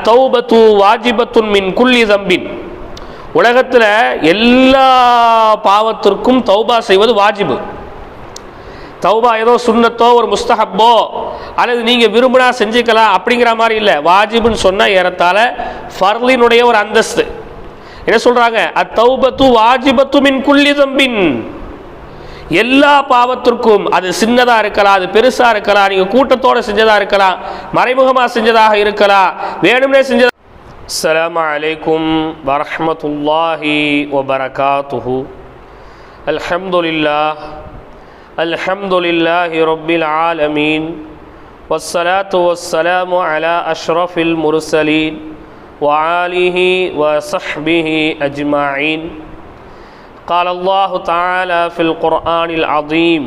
அத்தௌபத்து வாஜிபத்துன் மின் குல்லி தம்பின். உலகத்தில் எல்லா பாவத்திற்கும் தௌபா செய்வது வாஜிபு. தௌபா ஏதோ சுண்ணத்தோ ஒரு முஸ்தஹப்போ அல்லது நீங்கள் விரும்பினா செஞ்சுக்கலாம் அப்படிங்கிற மாதிரி இல்லை. வாஜிபுன்னு சொன்னால் ஏறத்தால ஃபர்லினுடைய ஒரு அந்தஸ்து. என்ன சொல்கிறாங்க அத்தௌபத்து வாஜிபத்து மின் குல்லி தம்பின். எல்லா பாவத்திற்கும் அது சின்னதா இருக்கலாம் அது பெருசா இருக்கலாம் நீங்க கூட்டத்தோட செஞ்சதா இருக்கலாம் மறைமுகமா செஞ்சதாக இருக்கலாம் வேணும்னே செஞ்சதா السلام عليكم ورحمة الله وبركاته الحمد لله الحمد لله رب العالمين والصلاة والسلام على أشرف المرسلين وعاله وصحبه أجمعين قال الله تعالى في القرآن العظيم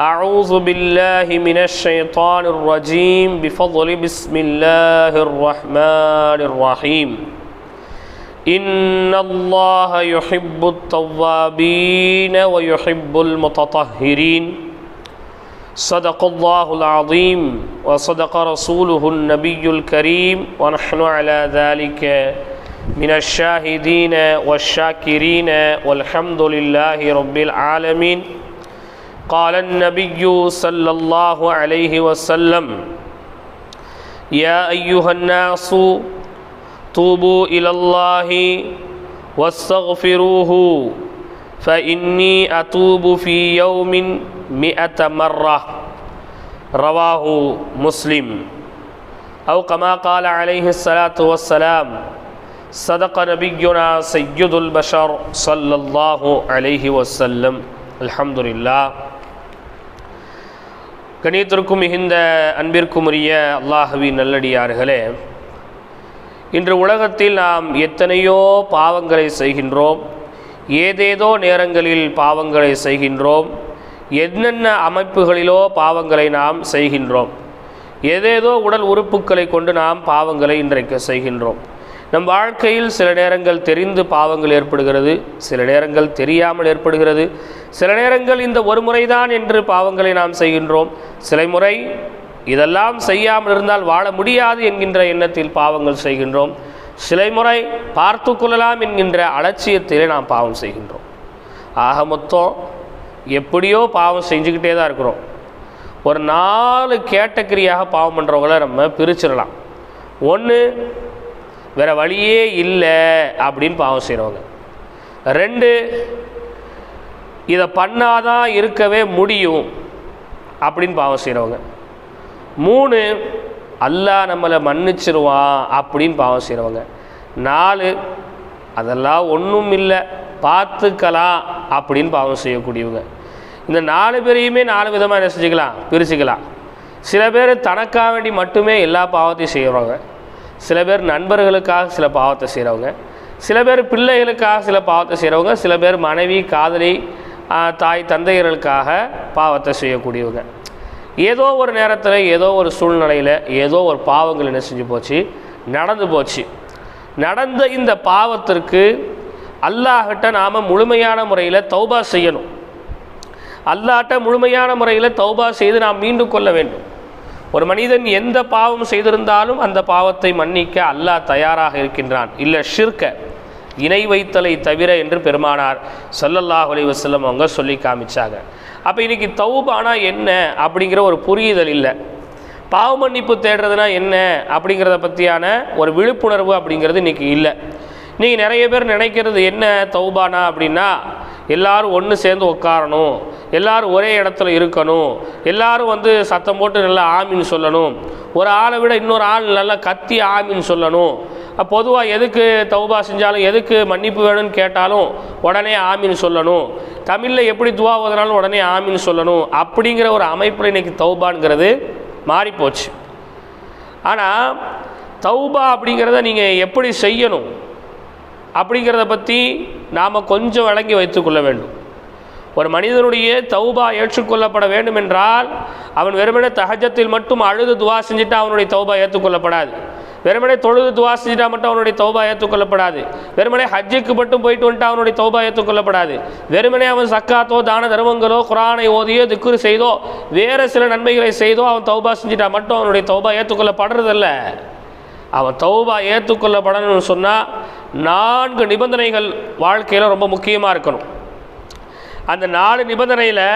أعوذ بالله من الشيطان الرجيم بفضل بسم الله الرحمن الرحيم. إن الله يحب التوابين ويحب المتطهرين. صدق الله العظيم وصدق رسوله النبي الكريم ونحن على ذلك من الشاهدين والشاكرين والحمد لله رب العالمين. قال النبي صلى الله عليه وسلم يا أيها الناس توبوا إلى الله واستغفروه فإني أتوب في يوم مئة مرة. رواه مسلم. أو كما قال عليه الصلاة والسلام صدق نبينا سيد البشر صلى الله عليه وسلم الحمد لله கணியத்திற்கும் மிகுந்த அன்பிற்கும் உரிய அல்லாஹுவின் நல்லடியார்களே இன்று உலகத்தில் நாம் எத்தனையோ பாவங்களை செய்கின்றோம் ஏதேதோ நேரங்களில் பாவங்களை செய்கின்றோம் என்னென்ன அமைப்புகளிலோ பாவங்களை நாம் செய்கின்றோம் ஏதேதோ உடல் உறுப்புகளை கொண்டு நாம் பாவங்களை இன்றைக்கு செய்கின்றோம் நம் வாழ்க்கையில் சில நேரங்கள் தெரிந்து பாவங்கள் ஏற்படுகிறது சில நேரங்கள் தெரியாமல் ஏற்படுகிறது. சில நேரங்கள் இந்த ஒரு முறைதான் என்று பாவங்களை நாம் செய்கின்றோம். சில முறை இதெல்லாம் செய்யாமல் இருந்தால் வாழ முடியாது என்கின்ற எண்ணத்தில் பாவங்கள் செய்கின்றோம். சில முறை பார்த்து கொள்ளலாம் என்கின்ற அலட்சியத்திலே நாம் பாவம் செய்கின்றோம். ஆக மொத்தம் எப்படியோ பாவம் செஞ்சுக்கிட்டே தான் இருக்கிறோம். ஒரு நாலு கேட்டகரியாக பாவம் பண்ணுறவங்கள நம்ம பிரிச்சிடலாம். ஒன்று வேற வழியே இல்லை அப்படின்னு பாவம் செய்கிறவங்க ரெண்டு இதை பண்ணாதான் இருக்கவே முடியும் அப்படின்னு பாவம் செய்கிறவங்க மூணு அல்லா நம்மளை மன்னிச்சிருவான் அப்படின்னு பாவம் செய்கிறவங்க நாலு அதெல்லாம் ஒன்றும் இல்லை பார்த்துக்கலாம் அப்படின்னு பாவம் செய்யக்கூடியவங்க. இந்த நாலு பேரையுமே நாலு விதமாக என்ன செஞ்சுக்கலாம்? பிரிச்சுக்கலாம். சில பேர் தனக்காக வேண்டி மட்டுமே எல்லா பாவத்தையும் செய்கிறவங்க சில பேர் நண்பர்களுக்காக சில பாவத்தை செய்கிறவங்க சில பேர் பிள்ளைகளுக்காக சில பாவத்தை செய்கிறவங்க சில பேர் மனைவி காதலி தாய் தந்தையர்களுக்காக பாவத்தை செய்யக்கூடியவங்க. ஏதோ ஒரு நேரத்தில் ஏதோ ஒரு சூழ்நிலையில் ஏதோ ஒரு பாவங்கள் என்ன செஞ்சு போச்சு? நடந்து போச்சு. நடந்த இந்த பாவத்திற்கு அல்லாஹிட்ட நாம் முழுமையான முறையில் தௌபா செய்யணும். அல்லாட்ட முழுமையான முறையில் தௌபா செய்து நாம் மீண்டும் கொள்ள வேண்டும். ஒரு மனிதன் எந்த பாவம் செய்திருந்தாலும் அந்த பாவத்தை மன்னிக்க அல்லாஹ் தயாராக இருக்கின்றான். இல்லை ஷிர்க இணை வைத்தலை தவிர என்று பெருமானார் சல்லல்லாஹ் அலைஹி அவங்க சொல்லி காமிச்சாங்க. அப்போ இன்றைக்கி தௌபானா என்ன அப்படிங்கிற ஒரு புரியுதல் இல்லை. பாவ மன்னிப்பு தேடுறதுனா என்ன அப்படிங்கிறத பற்றியான ஒரு விழிப்புணர்வு அப்படிங்கிறது இன்னைக்கு இல்லை. நீங்கள் நிறைய பேர் நினைக்கிறது என்ன தௌபானா அப்படின்னா எல்லாரும் ஒன்று சேர்ந்து உட்காரணும். எல்லாரும் ஒரே இடத்துல இருக்கணும். எல்லாரும் வந்து சத்தம் போட்டு நல்லா ஆமின்னு சொல்லணும். ஒரு ஆளை விட இன்னொரு ஆள் நல்லா கத்தி ஆமின்னு சொல்லணும். பொதுவாக எதுக்கு தௌபா செஞ்சாலும் எதுக்கு மன்னிப்பு வேணும்னு கேட்டாலும் உடனே ஆமின்னு சொல்லணும். தமிழில் எப்படி துவா ஓதுனாலும் உடனே ஆமின்னு சொல்லணும். அப்படிங்கிற ஒரு அமைப்பில் இன்னைக்கு தௌபாங்கிறது மாறிப்போச்சு. ஆனால் தௌபா அப்படிங்கிறத நீங்கள் எப்படி செய்யணும்? அப்படிங்கிறத பற்றி நாம் கொஞ்சம் வழங்கி வைத்துக்கொள்ள வேண்டும். ஒரு மனிதனுடைய தௌபா ஏற்றுக்கொள்ளப்பட வேண்டும் என்றால் அவன் வெறுமனே தகஜத்தில் மட்டும் அழுது துவா செஞ்சுட்டு அவனுடைய தௌபா ஏற்றுக்கொள்ளப்படாது. வெறுமனே தொழுது துவா செஞ்சுட்டா மட்டும் அவனுடைய தௌபா ஏற்றுக்கொள்ளப்படாது. வெறுமனே ஹஜ்ஜுக்கு மட்டும் போயிட்டு வந்துட்டு அவனுடைய தௌபா ஏற்றுக்கொள்ளப்படாது. வெறுமனே அவன் சக்காத்தோ தான தர்மங்களோ குரானை ஓதியோ திக்குறு செய்தோ வேறு சில நன்மைகளை செய்தோ அவன் தௌபா செஞ்சுட்டா மட்டும் அவனுடைய தௌபா ஏற்றுக்கொள்ளப்படுறதில்ல. அவன் தௌபா ஏற்றுக்கொள்ளப்படணும்னு சொன்னால் நான்கு நிபந்தனைகள் வாழ்க்கையில் ரொம்ப முக்கியமாக இருக்கணும். அந்த நாலு நிபந்தனையில்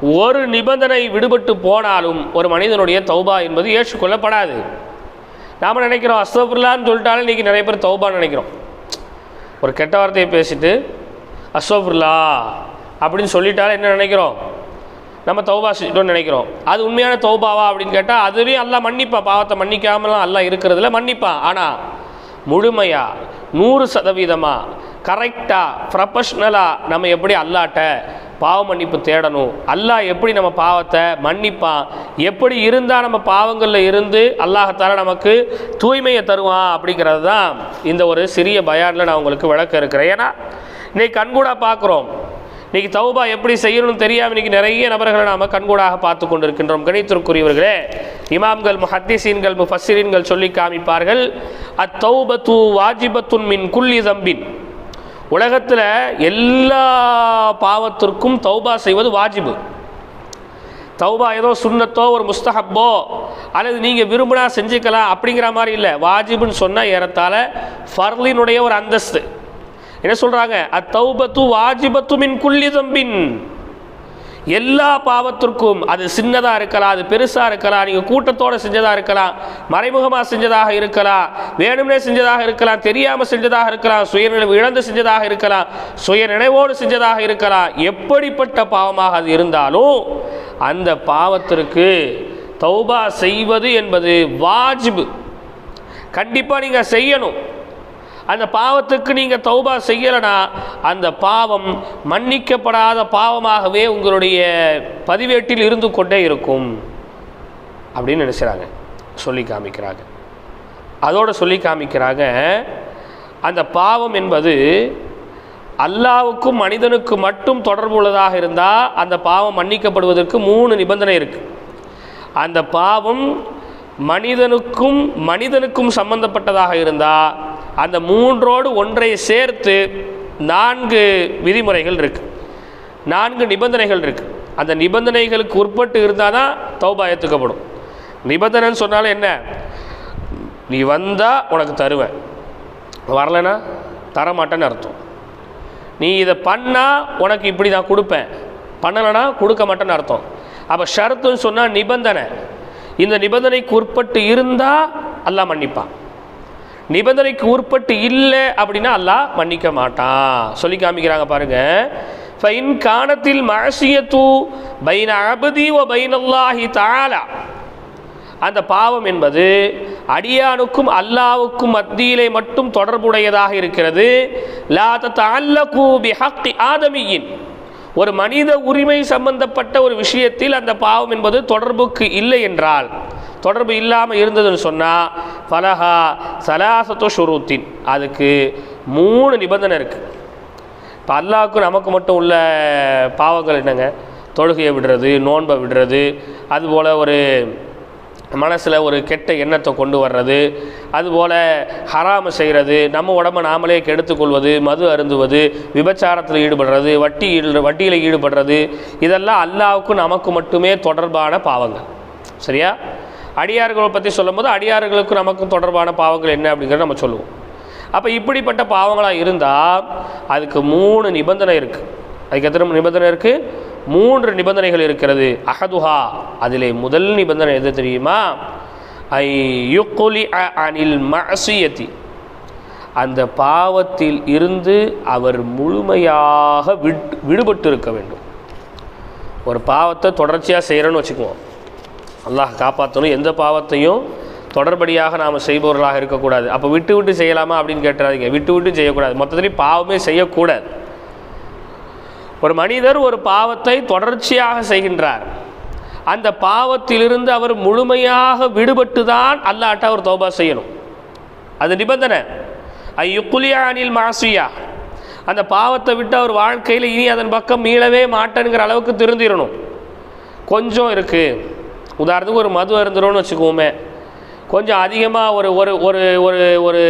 ஒரு நிபந்தனை விடுபட்டு போனாலும் ஒரு மனிதனுடைய தௌபா என்பது ஏற்றுக்கொள்ளப்படாது. நாம் நினைக்கிறோம் அசோபுல்லான்னு சொல்லிட்டாலும் இன்றைக்கி நிறைய பேர் தௌபான்னு நினைக்கிறோம். ஒரு கெட்ட வார்த்தையை பேசிட்டு அசோபுல்லா அப்படின்னு சொல்லிட்டாலே என்ன நினைக்கிறோம்? நம்ம தௌபா செஞ்சிட்டோம்னு நினைக்கிறோம். அது உண்மையான தௌபாவா அப்படின்னு கேட்டால் அதுலேயும் எல்லாம் மன்னிப்பான். பாவத்தை மன்னிக்காமலாம் எல்லாம் இருக்கிறதுல மன்னிப்பான். ஆனால் முழுமையாக நூறு சதவீதமாக கரெக்டாக ப்ரொஃபஷ்னலாக நம்ம எப்படி அல்லாட்ட பாவ மன்னிப்பு தேடணும்? அல்லாஹ் எப்படி நம்ம பாவத்தை மன்னிப்பான்? எப்படி இருந்தால் நம்ம பாவங்களில் இருந்து அல்லாஹத்தால நமக்கு தூய்மையை தருவான் அப்படிங்கிறது தான் இந்த ஒரு சிறிய பயானில் நான் உங்களுக்கு விளக்க இருக்கிறேன். ஏன்னா இன்னைக்கு கண்கூடாக பார்க்குறோம். இன்னைக்கு தௌபா எப்படி செய்யணும்னு தெரியாமல் இன்னைக்கு நிறைய நபர்களை நாம் கண்கூடாக பார்த்து கொண்டிருக்கின்றோம். கணித்திற்குரியவர்களே இமாம்கள் முஹத்திசீன்கள் முஃபஸ்ஸிரீன்கள் சொல்லி காமிப்பார்கள். அத்தௌபத்து வாஜிபத்துன் மின் குல்லி தம்பின். உலகத்தில் எல்லா பாவத்திற்கும் தௌபா செய்வது வாஜிபு. தௌபா ஏதோ சுண்ணத்தோ ஒரு முஸ்தஹப்போ அல்லது நீங்கள் விரும்பினா செஞ்சுக்கலாம் அப்படிங்கிற மாதிரி இல்லை. வாஜிபுன்னு சொன்னால் ஏறத்தாழ ஃபர்லினுடைய ஒரு அந்தஸ்து. என்ன சொல்கிறாங்க அத்தௌபத்து வாஜிபத்து மின் குல்லி தம்பின். எல்லா பாவத்திற்கும் அது சின்னதாக இருக்கலாம் அது பெருசாக இருக்கலாம் நீங்கள் கூட்டத்தோடு செஞ்சதாக இருக்கலாம் மறைமுகமாக செஞ்சதாக இருக்கலாம் வேணும்னே செஞ்சதாக இருக்கலாம் தெரியாமல் செஞ்சதாக இருக்கலாம் சுயநினைவு இழந்து செஞ்சதாக இருக்கலாம் சுயநினைவோடு செஞ்சதாக இருக்கலாம் எப்படிப்பட்ட பாவமாக அது இருந்தாலும் அந்த பாவத்திற்கு தௌபா செய்வது என்பது வாஜிபு. கண்டிப்பாக நீங்கள் செய்யணும். அந்த பாவத்துக்கு நீங்கள் தௌபா செய்யலைனா அந்த பாவம் மன்னிக்கப்படாத பாவமாகவே உங்களுடைய பதிவேட்டில் இருந்து கொண்டே இருக்கும். அப்படின்னு நினைச்சாங்க சொல்லி காமிக்கிறாங்க. அதோடு சொல்லி காமிக்கிறாங்க அந்த பாவம் என்பது அல்லாவுக்கும் மனிதனுக்கு மட்டும் தொடர்பு உள்ளதாக இருந்தால் அந்த பாவம் மன்னிக்கப்படுவதற்கு மூணு நிபந்தனை இருக்குது அந்த பாவம் மனிதனுக்கும் மனிதனுக்கும் சம்பந்தப்பட்டதாக இருந்தால் அந்த மூன்றோடு ஒன்றை சேர்த்து நான்கு விதிமுறைகள் இருக்கு. நான்கு நிபந்தனைகள் இருக்கு. அந்த நிபந்தனைகளுக்கு உட்பட்டு இருந்தால் தான் தௌபா ஏற்றுக்கப்படும் நிபந்தனைன்னு சொன்னாலும் என்ன? நீ வந்தால் உனக்கு தருவேன். வரலைன்னா தரமாட்டேன்னு அர்த்தம். நீ இதை பண்ணால் உனக்கு இப்படி நான் கொடுப்பேன். பண்ணலைன்னா கொடுக்க மாட்டேன்னு அர்த்தம். அப்போ ஷரத்துன்னு சொன்னால் நிபந்தனை. இந்த நிபந்தனைக்கு உட்பட்டு இருந்தால் அல்லா மன்னிப்பான். நிபந்தனைக்கு உட்பட்டு இல்லை அப்படின்னா அல்லாஹ் மன்னிக்க மாட்டான். சொல்லி காமிக்கிறாங்க பாருங்க. ஃபைன் காணத்தில் மழசியத்து பைன அபதி ஓ பைனல்லாஹி தாலா அந்த பாவம் என்பது அடியானுக்கும் அல்லாவுக்கும் மத்தியிலே மட்டும் தொடர்புடையதாக இருக்கிறது. லா தத்தல்லகு பிஹக்கி ஆதமியின். ஒரு மனித உரிமை சம்பந்தப்பட்ட ஒரு விஷயத்தில் அந்த பாவம் என்பது தொடர்புக்கு இல்லை என்றால் தொடர்பு இல்லாமல் இருந்ததுன்னு சொன்னால் ஃபலஹா சலாசத்து ஷுரூத்தின். அதுக்கு மூணு நிபந்தனை இருக்குது இப்போ அல்லாவுக்கும் நமக்கு மட்டும் உள்ள பாவங்கள் என்னங்க? தொழுகையை விடுறது நோன்பை விடுறது அதுபோல் ஒரு மனசில் ஒரு கெட்ட எண்ணத்தை கொண்டு வர்றது அதுபோல் ஹராம செய்கிறது நம்ம உடம்பை நாமளே கெடுத்துக்கொள்வது மது அருந்துவது விபச்சாரத்தில் ஈடுபடுறது வட்டி ஈடு வட்டியில் ஈடுபடுறது இதெல்லாம் அல்லாவுக்கும் நமக்கு மட்டுமே தொடர்பான பாவங்கள். சரியா? அடியார்களை பற்றி சொல்லும்போது அடியார்களுக்கும் நமக்கும் தொடர்பான பாவங்கள் என்ன அப்படிங்கிறத நம்ம சொல்லுவோம். அப்போ இப்படிப்பட்ட பாவங்களாக இருந்தால் அதுக்கு மூணு நிபந்தனை இருக்குது அதுக்கு எத்தனை நிபந்தனை இருக்குது மூன்று நிபந்தனைகள் இருக்கிறது. அஹதுஹா அதில் முதல் நிபந்தனை எது தெரியுமா? ஐ யுக்குலி அனில் மசியத்தி அந்த பாவத்தில் இருந்து அவர் முழுமையாக விட் விடுபட்டு இருக்க வேண்டும். ஒரு பாவத்தை தொடர்ச்சியாக செய்கிறோன்னு வச்சுக்குவோம். அல்லாஹ் காப்பாற்றணும் எந்த பாவத்தையும் தொடர்படியாக நாம் செய்பவர்களாக இருக்கக்கூடாது. அப்போ விட்டு விட்டு செய்யலாமா அப்படின்னு கேட்டுறாதீங்க. விட்டு விட்டு செய்யக்கூடாது. மொத்தத்துலேயும் பாவமே செய்யக்கூடாது. ஒரு மனிதர் ஒரு பாவத்தை தொடர்ச்சியாக செய்கின்றார். அந்த பாவத்திலிருந்து அவர் முழுமையாக விடுபட்டு தான் அல்லாட்ட அவர் தௌபா செய்யணும். அது நிபந்தனை. ஐயுக்குலியானில் மாசியா. அந்த பாவத்தை விட்டு அவர் வாழ்க்கையில் இனி அதன் பக்கம் மீளவே மாட்டேங்கிற அளவுக்கு திருந்திடணும் கொஞ்சம் இருக்குது உதாரணத்துக்கு ஒரு மது அருந்துறோன்னு வச்சுக்குவோமே கொஞ்சம் அதிகமாக ஒரு ஒரு ஒரு ஒரு ஒரு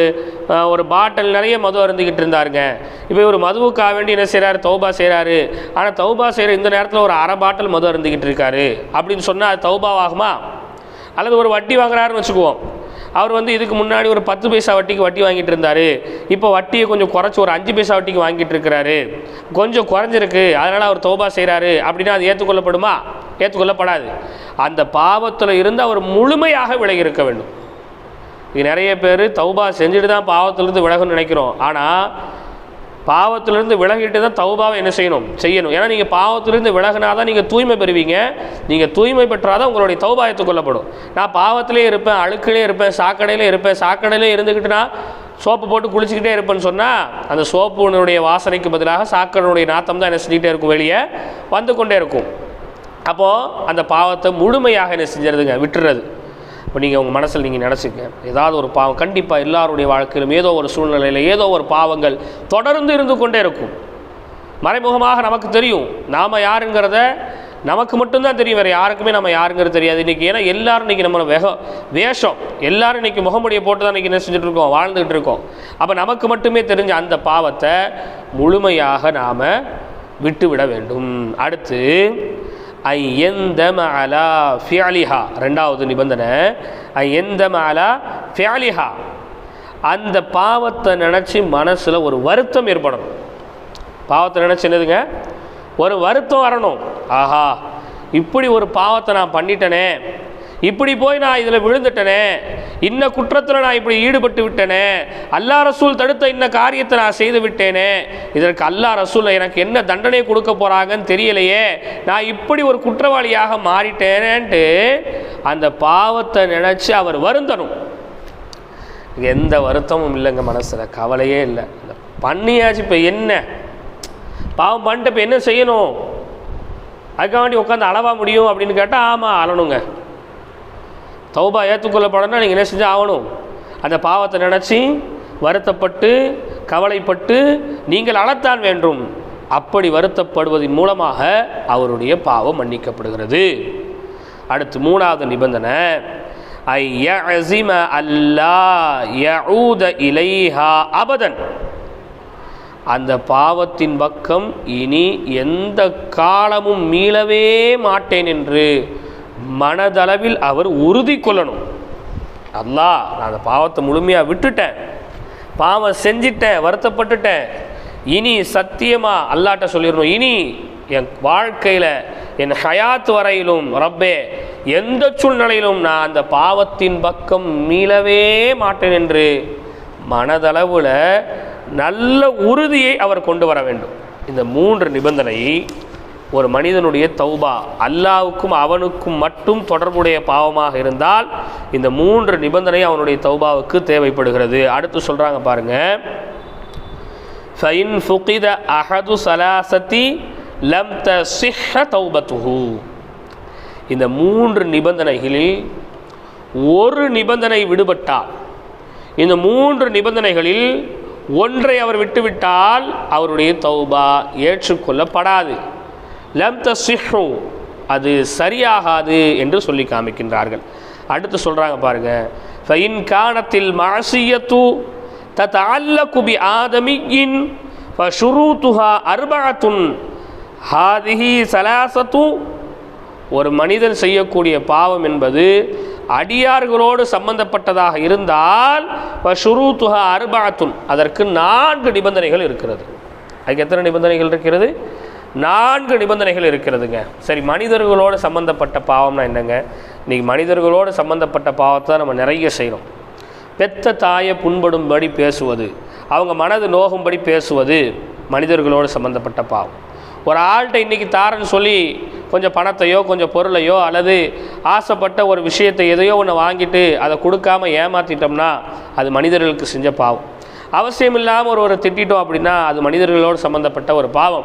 ஒரு பாட்டில் நிறைய மது அருந்திக்கிட்டு இருந்தாருங்க. இப்போ ஒரு மதுவுக்காக வேண்டி என்ன செய்கிறாரு தௌபா செய்கிறாரு ஆனால் தௌபா செய்கிற இந்த நேரத்தில் ஒரு அரை பாட்டில் மது அருந்திக்கிட்டு இருக்காரு. அப்படின்னு சொன்னால் அது தௌபாவாகுமா? அல்லது ஒரு வட்டி வாங்குறாருன்னு வச்சுக்குவோம். அவர் வந்து இதுக்கு முன்னாடி ஒரு பத்து பைசா வட்டிக்கு வட்டி வாங்கிட்டு இருந்தார். இப்போ வட்டியை கொஞ்சம் குறைச்சி ஒரு அஞ்சு பைசா வட்டிக்கு வாங்கிட்டு இருக்கிறாரு. கொஞ்சம் குறைஞ்சிருக்கு. அதனால் அவர் தௌபா செய்கிறாரு அப்படின்னா அது ஏற்றுக்கொள்ளப்படுமா ஏற்றுக்கொள்ளப்படாது அந்த பாவத்தில் இருந்து அவர் முழுமையாக விலகி இருக்க வேண்டும். இது நிறைய பேர் தௌபா செஞ்சுட்டு தான் பாவத்திலிருந்து விலகணும்னு நினைக்கிறோம். ஆனால் பாவத்திலிருந்து விலகிட்டு தான் தௌபாவை என்ன செய்யணும்? செய்யணும். ஏன்னா நீங்கள் பாவத்திலிருந்து விலகினா தான் நீங்கள் தூய்மை பெறுவீங்க. நீங்கள் தூய்மை பெற்றால் தான் உங்களுடைய தௌபா ஏற்றுக்கொள்ளப்படும் நான் பாவத்திலே இருப்பேன் அழுக்கிலே இருப்பேன் சாக்கடையிலே இருப்பேன். சாக்கடையிலே இருந்துக்கிட்டுனா சோப்பு போட்டு குளிச்சுக்கிட்டே இருப்பேன்னு சொன்னால் அந்த சோப்புனுடைய வாசனைக்கு பதிலாக சாக்கடையுடைய நாத்தம் தான் என்ன செஞ்சுக்கிட்டே இருக்கும் வெளியே வந்து கொண்டே இருக்கும். அப்போது அந்த பாவத்தை முழுமையாக என்ன செஞ்சிருதுங்க? விட்டுறது. இப்போ நீங்கள் உங்கள் மனசில் நீங்கள் நினச்சிங்க ஏதாவது ஒரு பாவம் கண்டிப்பாக எல்லாருடைய வாழ்க்கையிலும் ஏதோ ஒரு சூழ்நிலையில் ஏதோ ஒரு பாவங்கள் தொடர்ந்து இருந்து கொண்டே இருக்கும். மறைமுகமாக நமக்கு தெரியும். நாம் யாருங்கிறத நமக்கு மட்டும்தான் தெரியும். வேறு யாருக்குமே நம்ம யாருங்கிறது தெரியாது. இன்றைக்கி ஏன்னா எல்லாரும் இன்றைக்கி நம்ம வேக வேஷம். எல்லாரும் இன்றைக்கி முகமுடியை போட்டு தான் இன்றைக்கி என்ன செஞ்சுட்ருக்கோம் வாழ்ந்துகிட்டு இருக்கோம். அப்போ நமக்கு மட்டுமே தெரிஞ்ச அந்த பாவத்தை முழுமையாக நாம் விட்டுவிட வேண்டும். அடுத்து ஐ எந்த அலா ஃபியாலிஹா ரெண்டாவது நிபந்தனை ஐ எந்த அலா ஃபியாலிஹா அந்த பாவத்தை நினச்சி மனசில் ஒரு வருத்தம் ஏற்படணும். பாவத்தை நினச்சி என்னதுங்க? ஒரு வருத்தம் வரணும். ஆஹா இப்படி ஒரு பாவத்தை நான் பண்ணிட்டேனே. இப்படி போய் நான் இதில் விழுந்துட்டனே இன்ன குற்றத்தில் நான் இப்படி ஈடுபட்டு விட்டனே அல்லா ரசூல் தடுத்த இன்ன காரியத்தை நான் செய்து விட்டேனே இதற்கு அல்லா ரசூல் எனக்கு என்ன தண்டனை கொடுக்க போகிறாங்கன்னு தெரியலையே நான் இப்படி ஒரு குற்றவாளியாக மாறிட்டேனேன்ட்டு அந்த பாவத்தை நினச்சி அவர் வருந்தணும். எந்த வருத்தமும் இல்லைங்க மனசில் கவலையே இல்லை. பண்ணியாச்சு இப்போ என்ன? பாவம் பண்ணிட்டு இப்போ என்ன செய்யணும்? அதுக்காண்டி உட்காந்து அளவா முடியும் அப்படின்னு கேட்டால் ஆமாம் அழணுங்க. தௌபா ஏற்றுக்கொள்ளப்படணும்னா நீங்கள் என்ன செஞ்சு ஆகணும்? அந்த பாவத்தை நினச்சி வருத்தப்பட்டு கவலைப்பட்டு நீங்கள் அழத்தான் வேண்டும். அப்படி வருத்தப்படுவதன் மூலமாக அவருடைய பாவம் மன்னிக்கப்படுகிறது. அடுத்து மூணாவது நிபந்தனை. ஐ யஅஸிம அல்லா இலைஹா அபதன். அந்த பாவத்தின் பக்கம் இனி எந்த காலமும் மீளவே மாட்டேன் என்று மனதளவில் அவர் உறுதி கொள்ளணும். அல்லா நான் அந்த பாவத்தை முழுமையாக விட்டுட்டேன். பாவம் செஞ்சிட்டேன் வருத்தப்பட்டுட்டேன். இனி சத்தியமாக அல்லாட்ட சொல்லிடணும். இனி என் வாழ்க்கையில் என் ஹயாத் வரையிலும் ரப்பே எந்த சூழ்நிலையிலும் நான் அந்த பாவத்தின் பக்கம் மீளவே மாட்டேன் என்று மனதளவில் நல்ல உறுதியை அவர் கொண்டு வர வேண்டும். இந்த மூன்று நிபந்தனை ஒரு மனிதனுடைய தௌபா அல்லாவுக்கும் அவனுக்கும் மட்டும் தொடர்புடைய பாவமாக இருந்தால் இந்த மூன்று நிபந்தனை அவனுடைய தௌபாவுக்கு தேவைப்படுகிறது. அடுத்து சொல்கிறாங்க பாருங்க. ஃபைன் ஃபுகித அஹது சலாசத்தி லம் சிஹ தௌபத்துஹு. இந்த மூன்று நிபந்தனைகளில் ஒரு நிபந்தனை விடுபட்டால் இந்த மூன்று நிபந்தனைகளில் ஒன்றை அவர் விட்டுவிட்டால் அவருடைய தௌபா ஏற்றுக்கொள்ளப்படாது. லம் தசிஹு அது சரியாகாது என்று சொல்லி காமிக்கின்றார்கள். அடுத்து சொல்கிறாங்க பாருங்க ஃபைன் காணத்தில் மாசியத்து அல்ல குபி ஆதமியின் ஃபஷுரூத்துஹா அர்பஅத்துன். ஹாதிஹி சலாசத்து ஒரு மனிதன் செய்யக்கூடிய பாவம் என்பது அடியார்களோடு சம்பந்தப்பட்டதாக இருந்தால் ஷுரூத்துஹா அர்பாத்துன் அதற்கு நான்கு நிபந்தனைகள் இருக்கிறது. அதுக்கு எத்தனை நிபந்தனைகள் இருக்கிறது? நான்கு நிபந்தனைகள் இருக்கிறதுங்க. சரி மனிதர்களோடு சம்பந்தப்பட்ட பாவம்னா என்னங்க? இன்றைக்கி மனிதர்களோடு சம்பந்தப்பட்ட பாவத்தை நம்ம நிறைய செய்கிறோம் பெத்த தாயை புண்படும்படி பேசுவது அவங்க மனது நோகும்படி பேசுவது மனிதர்களோடு சம்பந்தப்பட்ட பாவம். ஒரு ஆள்கிட்ட இன்றைக்கி தாரன்னு சொல்லி கொஞ்சம் பணத்தையோ கொஞ்சம் பொருளையோ அல்லது ஆசைப்பட்ட ஒரு விஷயத்தை எதையோ ஒன்று வாங்கிட்டு அதை கொடுக்காம ஏமாற்றிட்டோம்னா அது மனிதர்களுக்கு செஞ்ச பாவம். அவசியம் இல்லாமல் ஒருவரை திட்டிட்டோம் அப்படின்னா அது மனிதர்களோடு சம்மந்தப்பட்ட ஒரு பாவம்.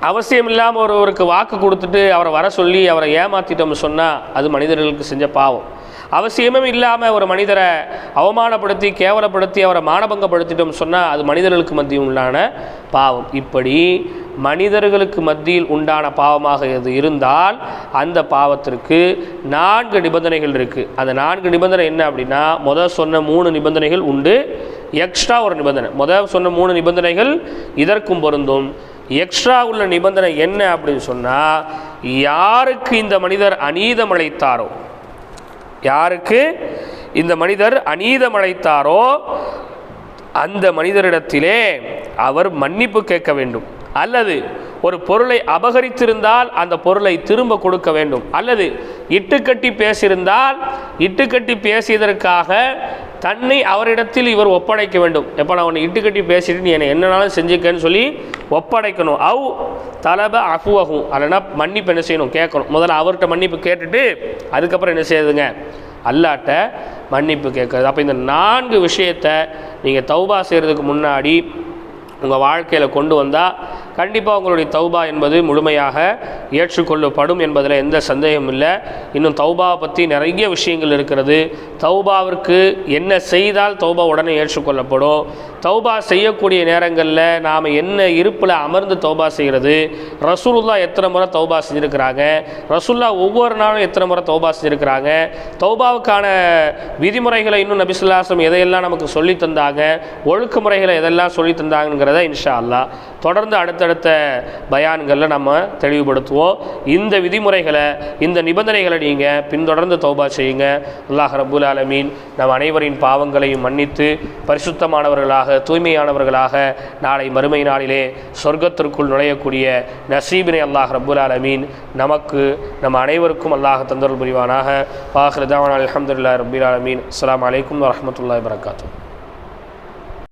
அவசியம் இல்லாமல் ஒருவருக்கு வாக்கு கொடுத்துட்டு அவரை வர சொல்லி அவரை ஏமாற்றிட்டோம்னு சொன்னால் அது மனிதர்களுக்கு செஞ்ச பாவம். அவசியமும் இல்லாமல் ஒரு மனிதரை அவமானப்படுத்தி கேவலப்படுத்தி அவரை மானபங்கப்படுத்திட்டோம்னு சொன்னால் அது மனிதர்களுக்கு மத்தியில் உண்டான பாவம். இப்படி மனிதர்களுக்கு மத்தியில் உண்டான பாவமாக இது இருந்தால் அந்த பாவத்திற்கு நான்கு நிபந்தனைகள் இருக்குது அந்த நான்கு நிபந்தனை என்ன அப்படின்னா முதல் சொன்ன மூணு நிபந்தனைகள் உண்டு. எக்ஸ்ட்ரா ஒரு நிபந்தனை. முதல் சொன்ன மூணு நிபந்தனைகள் இதற்கும் பொருந்தும். எக்ஸ்ட்ரா உள்ள நிபந்தனை என்ன அப்படின்னு சொன்னால் யாருக்கு இந்த மனிதர் அநீதம் அழைத்தாரோ யாருக்கு இந்த மனிதர் அநீதம் அழைத்தாரோ அந்த மனிதரிடத்திலே அவர் மன்னிப்பு கேட்க வேண்டும். அல்லது ஒரு பொருளை அபகரித்திருந்தால் அந்த பொருளை திரும்ப கொடுக்க வேண்டும். அல்லது இட்டுக்கட்டி பேசியிருந்தால் இட்டுக்கட்டி பேசியதற்காக தன்னை அவரிடத்தில் இவர் ஒப்படைக்க வேண்டும். எப்போ நான் உன்னை இட்டுக்கட்டி பேசிட்டு நீ என்னை என்னனாலும் செஞ்சுக்கன்னு சொல்லி ஒப்படைக்கணும். அவ் தலப அஃபுவகும் அல்லனா மன்னிப்பு என்ன செய்யணும்? கேட்கணும். முதல்ல அவர்கிட்ட மன்னிப்பு கேட்டுட்டு அதுக்கப்புறம் என்ன செய்யுதுங்க அல்லாட்ட மன்னிப்பு கேட்குறது. அப்போ இந்த நான்கு விஷயத்தை நீங்கள் தௌபா செய்கிறதுக்கு முன்னாடி உங்கள் வாழ்க்கையில் கொண்டு வந்தால் கண்டிப்பாக உங்களுடைய தௌபா என்பது முழுமையாக ஏற்றுக்கொள்ளப்படும் என்பதில் எந்த சந்தேகமும் இல்லை. இன்னும் தௌபாவை பற்றி நிறைய விஷயங்கள் இருக்கிறது. தௌபாவிற்கு என்ன செய்தால் தௌபா உடனே ஏற்றுக்கொள்ளப்படும். தௌபா செய்யக்கூடிய நேரங்களில் நாம் என்ன இருப்பில் அமர்ந்து தௌபா செய்கிறது ரசூலுல்லா எத்தனை முறை தௌபா செஞ்சுருக்கிறாங்க? ரசூல்லா ஒவ்வொரு நாளும் எத்தனை முறை தௌபா செஞ்சுருக்கிறாங்க? தௌபாவுக்கான விதிமுறைகளை இன்னும் நபிசுல்லாசம் எதையெல்லாம் நமக்கு சொல்லி தந்தாங்க? ஒழுக்க முறைகளை எதெல்லாம் சொல்லி தந்தாங்கிறத இன்ஷா அல்லா தொடர்ந்து அடுத்தடுத்த பயான்களில் நம்ம தெளிவுபடுத்துவோம். இந்த விதிமுறைகளை இந்த நிபந்தனைகளை நீங்கள் பின்தொடர்ந்து தௌபா செய்யுங்க. அல்லாஹ் ரபுல் ஆலமீன் நம் அனைவரின் பாவங்களையும் மன்னித்து பரிசுத்தமானவர்களாக தூய்மையானவர்களாக நாளை மறுமை நாளிலே சொர்க்கத்திற்குள் நுழையக்கூடிய நசீபினை அல்லாஹ் ரபுல் ஆலமீன் நமக்கு நம் அனைவருக்கும் அல்லாஹ் தந்தருள் புரிவானாக. வாஹ்ரதாவான் அலமதுல்லா ரபுல் ஆலமீன். அஸ்லாம் வலைக்கம் வரமத்துல்லாய் வரகாத்தூ